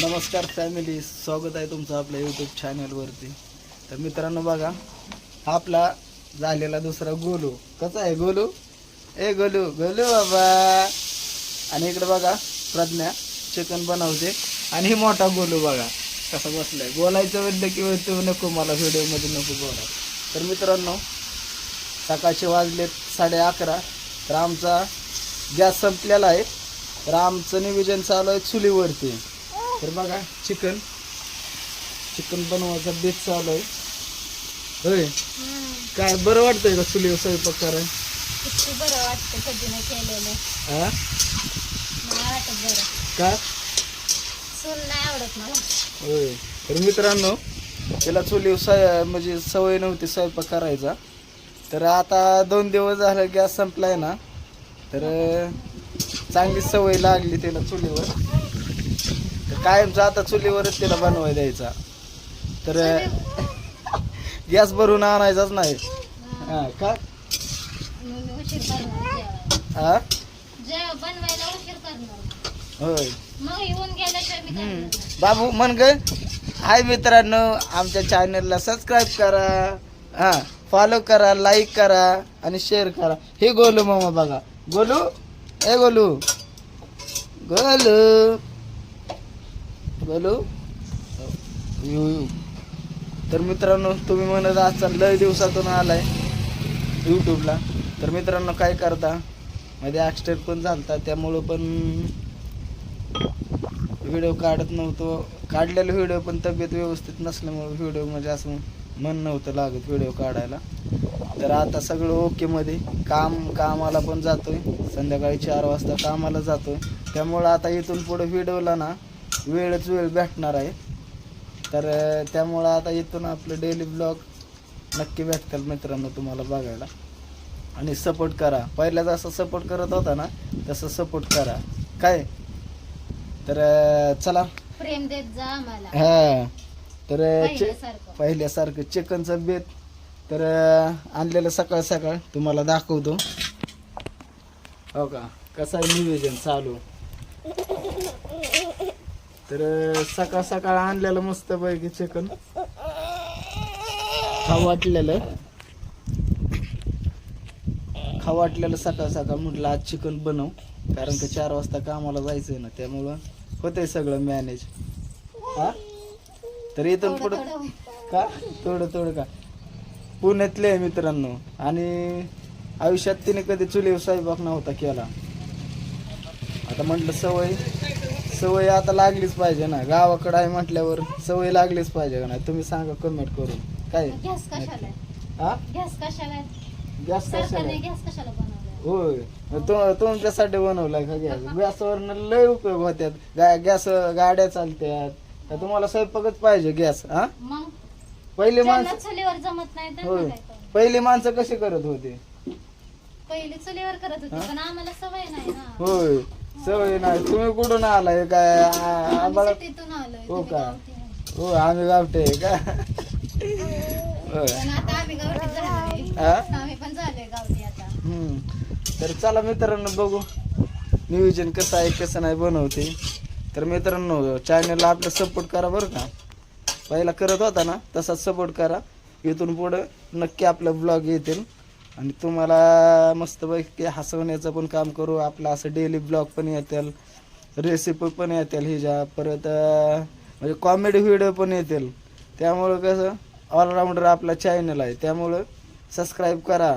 नमस्कार फॅमिली स्वागत आहे तुमचं आपल्या यूट्यूब चॅनलवरती तर मित्रांनो बघा हा आपला झालेला दुसरा गोलू. कसा आहे गोलू? ए गोलू गोलू बाबा. आणि इकडे बघा प्रज्ञा चिकन बनवते. आणि मोठा गोलू बघा कसा बसलाय. बोलायचं म्हणलं की तू नको मला व्हिडिओमध्ये नको बोला. तर मित्रांनो सकाळचे वाजलेत साडे अकरा. तर आमचा गॅस संपलेला आहे. तर आमचं नियोजन चालू आहे चुलीवरती. तर बघा चिकन. चिकन बनवायचा बेत चालू आहे. होय? काय बरं वाटतंय का चुलीवर स्वयंपाक करायला? किती बरं वाटतं कधी नाही केलेलं. हा नाही वाटत बरं. का? सून नाही आवडत मला. होय. तर मित्रांनो त्याला चुलीवर सय म्हणजे सवय नव्हती स्वयंपाक करायचा. तर आता दोन दिवस झालं गॅस संपलाय ना. तर चांगली सवय लागली त्याला चुलीवर. कायमचा आता चुलीवरच तिला बनवाय द्यायचा. तर गॅस भरून आणायचाच नाही. हा का? हा? होय. हम्म. बाबू म्हण ग. हाय मित्रांनो आमच्या चॅनलला सबस्क्राईब करा. हा फॉलो करा लाईक करा आणि शेअर करा. हे गोलू मामा बघा. गोलू? ए गोलू. गोलू. हॅलो? येऊ यू. तर मित्रांनो तुम्ही म्हणत असाल लय दिवसातून आलाय यूट्यूबला तर मित्रांनो काय करता? मध्ये ॲक्सिडेंट पण झालता त्यामुळं पण व्हिडिओ काढत नव्हतो. काढलेला व्हिडिओ पण तब्येत व्यवस्थित नसल्यामुळे व्हिडिओ म्हणजे असं मन नव्हतं लागत व्हिडिओ काढायला. तर आता सगळं ओकेमध्ये काम कामाला पण जातोय. संध्याकाळी चार वाजता कामाला जातोय. त्यामुळं आता इथून पुढे व्हिडिओला ना वेळच वेळ भेटणार आहे. तर त्यामुळं आता इथून आपलं डेली ब्लॉग नक्की भेटतील मित्रांनो तुम्हाला बघायला. आणि सपोर्ट करा. पहिल्या जसं सपोर्ट करत होता ना तसं सपोर्ट करा. काय? तर चला. प्रेम देत जा आम्हाला. हा. तर चे- पहिल्यासारखं. पहिल्यासारखं चिकनचं बेत तर आणलेलं सकाळ सकाळ तुम्हाला दाखवतो. हो का? कसं आहे नियोजन चालू? तर सकाळ सकाळ आणलेलं मस्त पैकी चिकन खाऊ वाटलेलं. खाऊ वाटलेलं सकाळ सकाळ म्हटलं आज चिकन बनव. कारण का चार वाजता कामाला जायचंय ना त्यामुळं होतंय सगळं मॅनेज हा? तर इथून थोडं पुढं का? थोडं थोडं का? पुण्यातले आहे मित्रांनो. आणि आयुष्यात तिने कधी चुलीवर स्वयंपाक नव्हता केला. आता म्हटलं सवय सवय आता लागलीच पाहिजे ना. गावाकडं आहे म्हटल्यावर सवय लागलीच पाहिजे का नाही? तुम्ही सांगा कमेंट करून. काय? गॅस कशाला? हा? गॅस कशाला आहे? गॅस कशाला सरकारने आहे? गॅस कशाला बनवलाय? होय. तो तुमच्यासाठी बनवलाय का गॅस गॅसवर लय उपयोग होत्यात. गा- गॅस गाड्या चालत्यात. तुम्हाला स्वयंपाकच पाहिजे गॅस हा? मग? पहिले ज्यांना माणसं चुलीवर जमत नाही होय. त्यांना काय करू? पहिली माणसं कशी करत होते? पहिली चुलीवर करत होती हा? पण आम्हाला सवय नाही ना. होय. सवय नाही. तुम्ही कुठून आलाय? काय? आ- आम्हाला आलोय. हो तुम्ही का? गावठी आहे. हो आम्ही गावठे आहे का? होय. पण आता आम्ही गावठी झालोय. हा? आम्ही पण झालोय गावठी आता. हम्म. तर चला मित्रांनो बघू. नियोजन कसं आहे कसं नाही बनवते. तर मित्रांनो चॅनलला आपलं सपोर्ट करा बरं का. पहिला करत होता ना तसाच सपोर्ट करा. इथून पुढं नक्की आपलं ब्लॉग येतील. आणि तुम्हाला मस्तपैकी हसवण्याचं पण काम करू. आपलं असं डेली ब्लॉग पण येतील रेसिपी पण येतील हिच्या. परत म्हणजे कॉमेडी व्हिडिओ पण येतील. त्यामुळं कसं ऑलराऊंडर आपला चॅनल आहे. त्यामुळं सबस्क्राईब करा.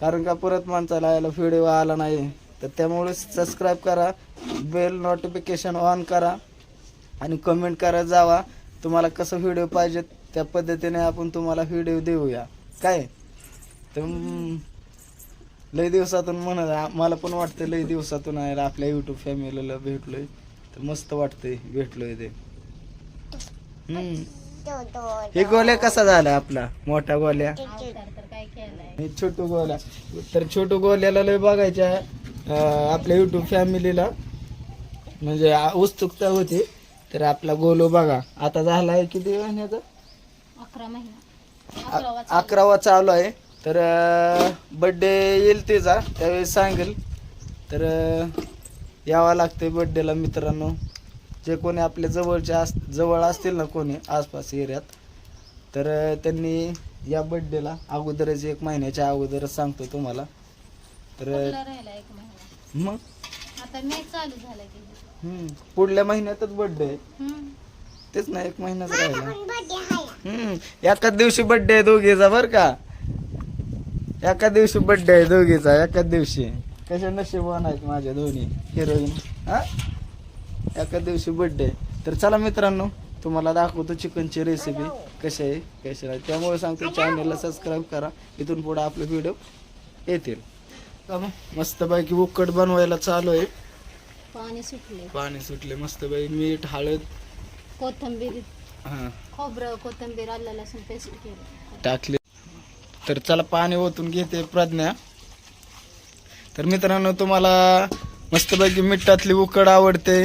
कारण का परत माणसाला यायला व्हिडिओ आला नाही. तर त्यामुळे सबस्क्राईब करा. बेल नोटिफिकेशन ऑन करा. आणि कमेंट करत जावा. तुम्हाला कसं व्हिडिओ पाहिजे त्या पद्धतीने आपण तुम्हाला व्हिडिओ देऊया. काय? तर लई दिवसातून म्हणत मला पण वाटतं लई दिवसातून आहे आपल्या यूट्यूब फॅमिलीला भेटलोय. तर मस्त वाटतंय भेटलोय ते. हम्म. हे गोल्या कसा झाला आपला? मोठा गोल्या? हे छोटू गोल्या. तर छोटू गोल्याला लय बघायच्या आपल्या युट्यूब फॅमिलीला म्हणजे उत्सुकता होती. तर आपला गोलू बघा. आता झाला आहे किती महिन्याचा? अकरा महिना. अकरावा चालू आहे. तर बड्डे येईल तिचा त्यावेळेस सांगेल. तर यावं लागतंय बड्डेला मित्रांनो. जे कोणी आपल्या जवळचे अस जवळ असतील ना कोणी आसपास एरियात तर त्यांनी या बड्डेला अगोदरच एक महिन्याच्या अगोदरच सांगतो तुम्हाला. तर कुठला राहिला एक महिना. मग? आता मे चालू झाला की. हम्म, पुढल्या महिन्यातच बड्डे आहे. हम्म. तेच ना एक महिनाच राहिला. हम्म एकाच दिवशी बड्डे आहे दोघीचा बर का? एका दिवशी बड्डे आहे दोघीचा एकाच दिवशी. कशा नशीबवान आहेत माझ्या दोन्ही हिरोईन हा? एका दिवशी बड्डे तर चला मित्रांनो तुम्हाला दाखवतो चिकनची रेसिपी कशी आहे कशी नाही. त्यामुळे सांगतो चॅनलला सबस्क्राईब करा. इथून पुढे आपले व्हिडिओ येतील. का मग? मस्तपैकी उकड बनवायला चालू आहे. पाणी सुटले. पाणी सुटले मस्तपैकी मीठ हळद. कोथंबीर. हां. खोबरं कोथंबीर आलं लसूण पेस्ट केलं. टाकले. तर चला पाणी ओतून घेते प्रज्ञा. तर मित्रांनो तुम्हाला मस्तपैकी मिठातली उकड आवडते.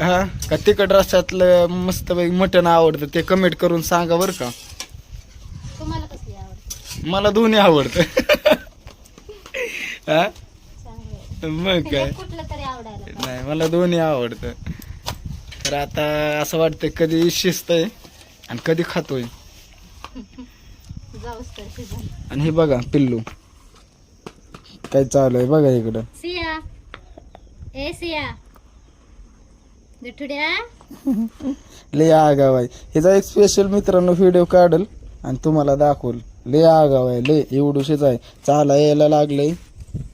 हा का तिखट रसातलं मस्तपैकी मटण आवडतं? ते कमेंट करून सांगा बरं का. मला दोन्ही आवडतं. हा? मग काय. नाही मला दोन्ही आवडतं. तर आता असं वाटतं कधी शिजतंय आणि कधी खातोय. आणि हे बघा पिल्लू. काय चालू आहे बघा इकडं. सिया. ए सिया. गठुड्या लय आगाव आहे. ह्याचा एक स्पेशल मित्रांनो व्हिडिओ काढल आणि तुम्हाला दाखवल. लय आगाव आहे लय. एवढूशीच आहे. चाला यायला लागलंय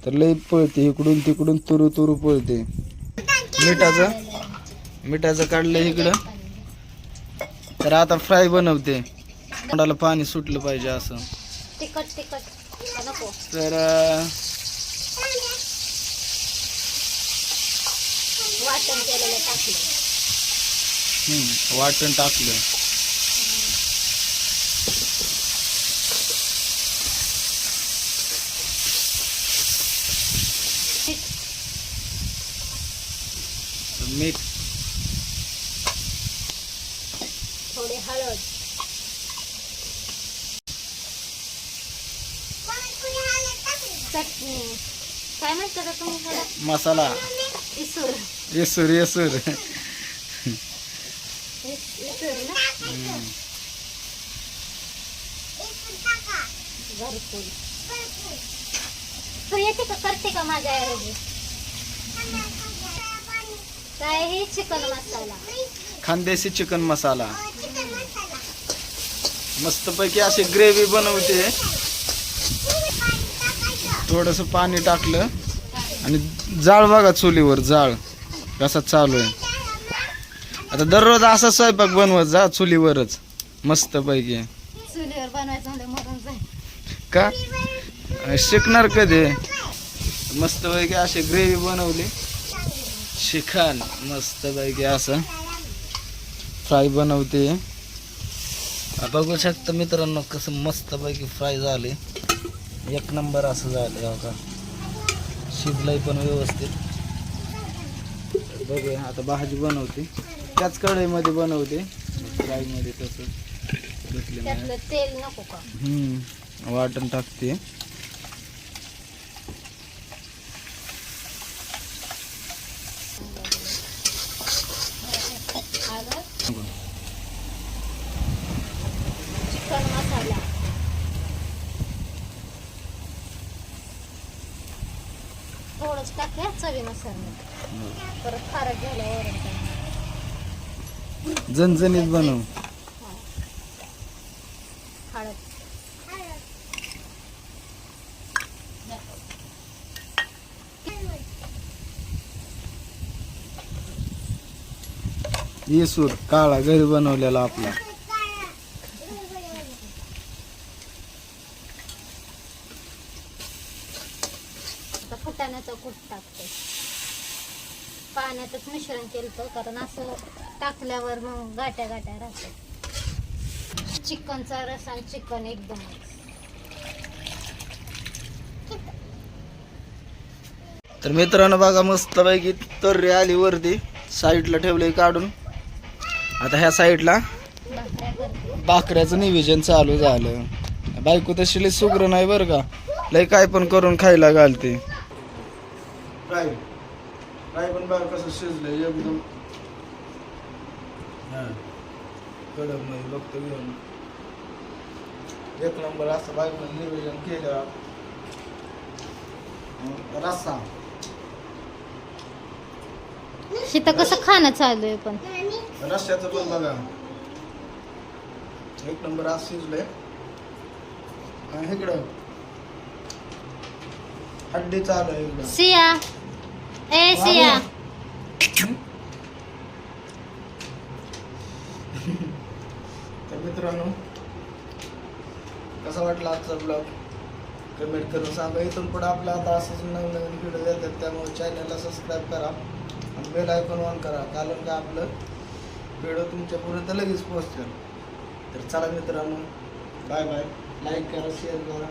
तर लय पळते. इकडून तिकडून तुरु तुरु पळते. मिठाचं? मिठाचं काढलंय इकडं. तर आता फ्राय बनवते. तोंडाला पाणी सुटलं पाहिजे असं. तिखट तिखट. का नको. तर वाटण केलेलं टाकलं. हम्म, वाटण टाकलं. मीठ थोडी हळद चटणी काय म्हणतात आता तुम्ही थोडं मसाला. येसूर येसूर तू येते का? करते का माझ्या काय हे चिकन मसाला? खानदेशी चिकन मसाला. मस्तपैकी अशी ग्रेव्ही बनवते. थोडस पाणी टाकलं. आणि जाळ बघा चुलीवर जाळ. कसा चालू आहे. आता दररोज असा स्वयंपाक बनवत जा चुलीवरच मस्तपैकी. चुलीवर बनवायचं म्हणजे मरून जाईल का? शिकणार कधी? मस्तपैकी अशी ग्रेव्ही बनवली. शिखान मस्तपैकी असं. फ्राय बनवते. बघू शकता मित्रांनो कसं मस्तपैकी फ्राय झाले. एक नंबर असं झालं हो का? शिजलंय पण व्यवस्थित. बघूया आता भाजी बनवते. त्याच कढईमध्ये बनवते. फ्रायमध्ये तसं. घेतलं नाही त्यातलं तेल नको का? हम्म वाटण टाकते हळद चिकन मसाला थोडंच परत खारट झाल्यावर झणझणीत बनव. हळद येसूर काळा घरी बनवलेला आपला आता फुटाण्याचं कूट टाकते पाण्यातच मिश्रण केलं कारण असं टाकल्यावर मग गाट्या गाट्या राहतात. चिकनचा रस आणि चिकन एकदम तर मित्रांनो बघा मस्त पैकी तर्री आली वरती. साईडला ठेवले काढून. आता ह्या साईडला भाकऱ्याचं नियोजन चालू झालं. बायको तशी लय सुग्र नाही बरं का. लय काय पण करून खायला घालते. फ्राय फ्राय पण बघा कसं शिजलं एकदम हा. कडकमध्ये बघतो घेऊन. एक नंबर असं बायकोनं नियोजन केलं. रस्सा. शीता कसं खाणं चालू आहे पण? रस्त्याचं पण बघा. एक नंबर आज शिजलंय. आणि इकडं. हड्डी चालू आहे इकडं. सिया. ए सिया. तर मित्रांनो कसा वाटला आजचा ब्लॉग कमेंट करून सांगा. इथून पुढे आपलं आता असंच नवीन नवीन व्हिडिओ येतात त्यामुळे चॅनलला सबस्क्राईब करा आणि बेल आयकॉन ऑन करा कारण का आपलं व्हिडिओ तुमच्यापर्यंत लगेच पोहोचतील तर चला मित्रांनो बाय बाय लाईक करा शेअर करा.